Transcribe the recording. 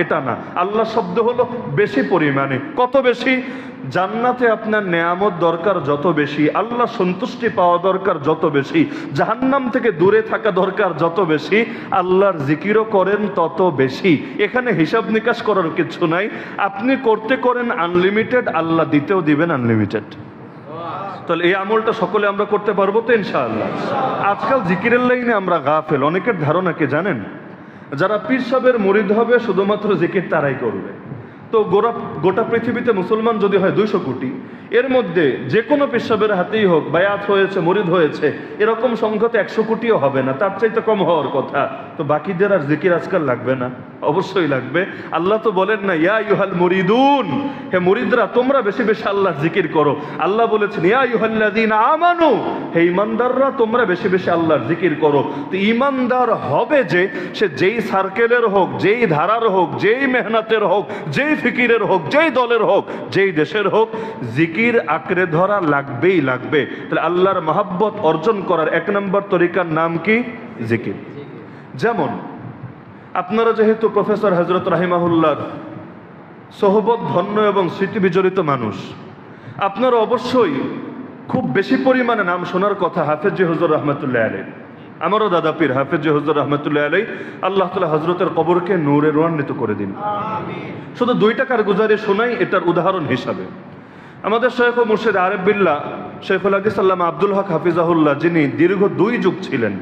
এটা না। আল্লাহ শব্দ হলো বেশি পরিমাণে। কত বেশি? জান্নাতে আপনার নেয়ামত দরকার যত বেশি, আল্লাহ সন্তুষ্টি পাওয়া দরকার যত বেশি, জাহান্নাম থেকে দূরে থাকা দরকার যত বেশি, আল্লাহর জিকিরও করেন তত বেশি। এখানে হিসাব নিকাশ করার কিছু নাই। আপনি করতে করেন আনলিমিটেড আল্লাহ দিতেও দিবেন আনলিমিটেড তাহলে এই আমলটা সকলে আমরা করতে পারব তো ইনশাআল্লাহ। আজকাল জিকিরের লাইনে আমরা গাফেল। অনেকের ধারণা কি জানেন? যারা পীর সাহেবের মরিদ হবে, শুধুমাত্র জিকির তারাই করবে। তো গোটা গোটা পৃথিবীতে মুসলমান যদি হয় দুইশো কোটি এর মধ্যে যে কোনো পেশাবের হাতেই হোক, বায়াত হয়েছে, মরিদ হয়েছে, এরকম সংখ্যা তো একশো কোটিও হবে না, তার চাইতে কম হওয়ার কথা। তো বাকিদের আর জিকির আজকাল লাগবে না, অবশ্যই লাগবে। আল্লাহ তো বলেন না, ইয়া ইউহাল মুরিদুন হে মুরিদরা, তোমরা বেশি বেশি আল্লাহ জিকির করো। আল্লাহ বলেছেন, ইয়া ইউহাল্লাযীনা আমানু হে ইমানদাররা, তোমরা বেশি বেশি আল্লাহর জিকির করো। তো ইমানদার হবে যে, সে যেই সার্কেলের হোক, যেই ধারার হোক, যেই মেহনতের হোক, যেই ফিকিরের হোক, যেই দলের হোক, যেই দেশের হোক, জিকির আঁকড়ে ধরা লাগবেই লাগবে। তাহলে আল্লাহর মহাব্বত অর্জন করার এক নম্বর তরিকার নাম কি? জিকির। যেমন আপনারা যেহেতু প্রফেসর হজরত রাহিমাহুল্লার সহবত ধন্য এবং স্মৃতি বিজড়িত মানুষ আপনারা অবশ্যই খুব বেশি পরিমাণে নাম শোনার কথা হাফেজ হুজুর রহমতুল্লাহ আলী আমারও দাদা পীর হাফেজ হুজুর রহমতুল্লাহ আলী আল্লাহ তালা হজরতের কবরকে নূরে রোয়ান্বিত করে দিন। শুধু দুই টাকার গুজারে শোনাই এটার উদাহরণ হিসাবে। আমাদের শেখ ও মুর্শিদ আরেফ বিল্লা, শেখুল আদিস আল্লামা আব্দুল হক হাফিজাহুল্লাহ, যিনি দীর্ঘ দুই যুগ ছিলেন